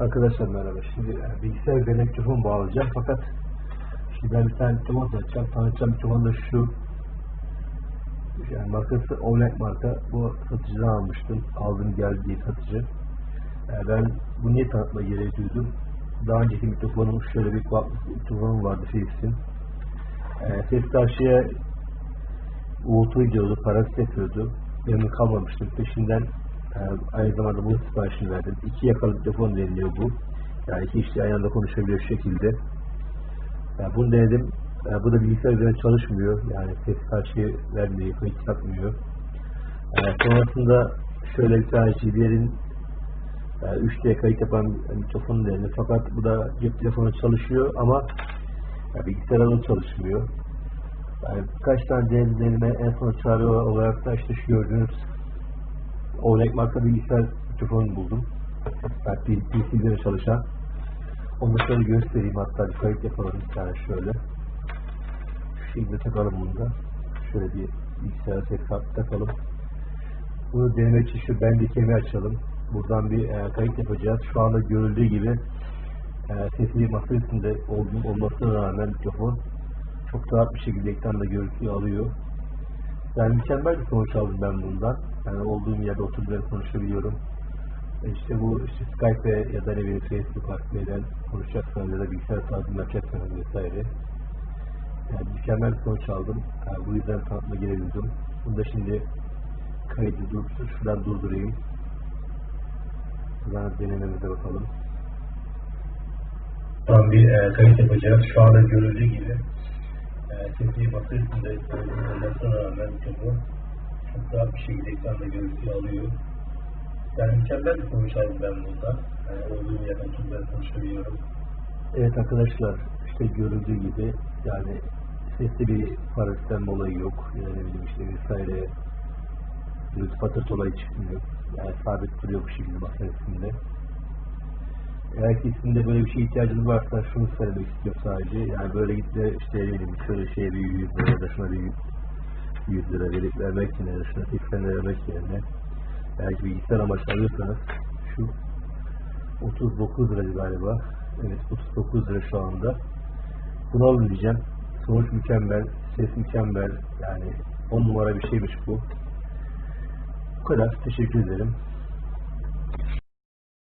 Arkadaşlar merhaba. Şimdi e, bilgisayar üzerine mikrofon bağlayacağım fakat şimdi ben bir tane mikrofon tanıtacağım. Tanıtacağım mikrofon da şu yani markası Oleg marka. Bu satıcıdan almıştım. Aldım geldiği satıcı. E, ben bu niye tanıtma gereği duydum? Daha önceki mikrofonum şöyle bir mikrofonum vardı Philips'in. E, ses karşıya uğultu gidiyordu, parazit yapıyordu. Memnun kalmamıştım. Peşinden aynı zamanda bunun siparişini verdim. İki yakalı mikrofon deniliyor bu. Yani iki kişi aynı anda konuşabiliyor şu şekilde. Yani bunu denedim. E, bu da bilgisayar üzerine çalışmıyor. Yani ses karşıya vermiyor, kayıt yapmıyor. E, sonrasında şöyle bir tane JBL'in e, 3D kayıt yapan mikrofonu denedim. Fakat bu da cep telefonu çalışıyor ama e, bilgisayarda çalışmıyor. Yani birkaç tane denizlerime en son çare olarak da işte şu gördüğünüz Oleg marka bilgisayar mikrofonu buldum. Yani PC'de çalışan. Onu şöyle göstereyim hatta bir kayıt yapalım bir tane şöyle. Şekilde takalım bunu da. Şöyle bir bilgisayar ses kartı takalım. Bunu denemek için şu bendikemi açalım. Buradan bir e, kayıt yapacağız. Şu anda görüldüğü gibi e, sesi masa üstünde olduğum olmasına rağmen mikrofon çok rahat bir şekilde ekranda görüntüyü alıyor. Yani mükemmel bir sonuç aldım ben bundan. Yani olduğum yerde oturup konuşabiliyorum. E İşte bu işte Skype ya da ne bileyim Facebook artılarıyla konuşacaksanız ya da bilgisayar tarzında yapacaksanız vesaire. Yani mükemmel bir sonuç aldım. Yani bu yüzden tanıtma girebildim. Bunu da şimdi kaydı dursun. Şuradan durdurayım. Buradan denememize bakalım. Tam bir e, kayıt yapacağız. Şu anda görüldüğü gibi e, sesli bası üstünde olmasına rağmen çok rahat bir şekilde ekranda görüntüyü alıyor. Yani mükemmel bir sonuç aldım ben burada. Yani olduğum yerden çok güzel konuşabiliyorum. Evet arkadaşlar işte görüldüğü gibi yani sesli bir parazitten olayı yok. Yani ne bileyim işte vesaire gürültü patırtı olayı çıkmıyor. Yani sabit duruyor bu şekilde üstünde. Eğer ki sizin böyle bir şeye ihtiyacınız varsa şunu söylemek istiyorum sadece. Yani böyle git de işte bileyim şöyle şeye bir 100 lira da şuna bir 100 lira verip vermek yerine şuna 80 lira vermek yerine eğer ki bilgisayar amaçlı alıyorsanız şu 39 lira galiba. Evet 39 lira şu anda. Bunu alın diyeceğim. Sonuç mükemmel, ses mükemmel. Yani 10 numara bir şeymiş bu. Bu kadar. Teşekkür ederim.